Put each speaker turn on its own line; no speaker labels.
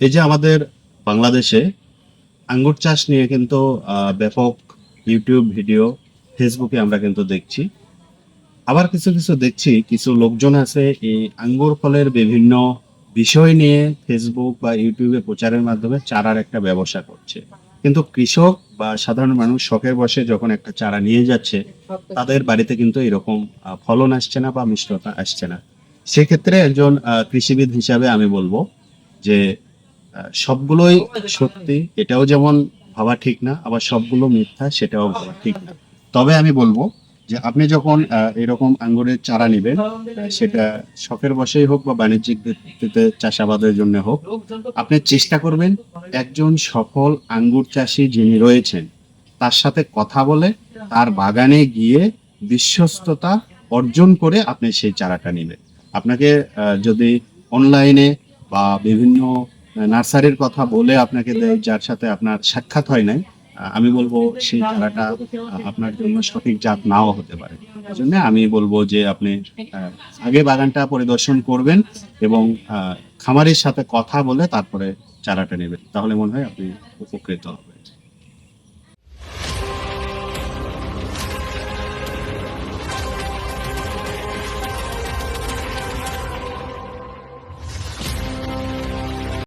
এই যে আমাদের বাংলাদেশে আঙ্গুর চাষ নিয়ে কিন্তু ব্যাপক ইউটিউব ভিডিও ফেসবুকে আমরা কিন্তু দেখছি। আবার কিছু কিছু দেখছি, কিছু লোকজন আছে এই আঙ্গুর ফলের বিভিন্ন বিষয় নিয়ে ফেসবুক বা ইউটিউবে প্রচারের মাধ্যমে চারার একটা ব্যবসা করছে। কিন্তু কৃষক বা সাধারণ মানুষ শখের বসে যখন একটা চারা নিয়ে যাচ্ছে, তাদের বাড়িতে কিন্তু এরকম ফলন আসছে না বা মিষ্টতা আসছে না। সেক্ষেত্রে একজন কৃষিবিদ হিসাবে আমি বলব যে সবগুলোই সত্যি এটাও যেমন ভাবা ঠিক না আবার সবগুলো মিথ্যা সেটাও ভাবা ঠিক না। তবে আমি বলব যে আপনি যখন এরকম আঙ্গুরের চারা নেবেন সেটা শখের বসেই হোক বা বাণিজ্যিক ভিত্তিতে চাষাবাদের জন্য হোক আপনি চেষ্টা করবেন একজন সফল আঙ্গুর চাষী যিনি রয়েছেন তার সাথে কথা বলে তার বাগানে গিয়ে বিশ্বস্ততা অর্জন করে আপনি সেই চারাটা নেবেন। আপনাকে যদি অনলাইনে বা বিভিন্ন নার্সারির কথা বলে আপনাকে দেয়, যার সাথে আপনার সাক্ষাৎ হয় নাই, আমি বলব সেই চারাটা আপনার জন্য সঠিক জাত নাও হতে পারে। জন্য আমি বলব যে আপনি আগে বাগানটা পরিদর্শন করবেন এবং খামারের সাথে কথা বলে তারপরে চারাটা নেবেন। তাহলে মনে হয় আপনি উপকৃত হবেন।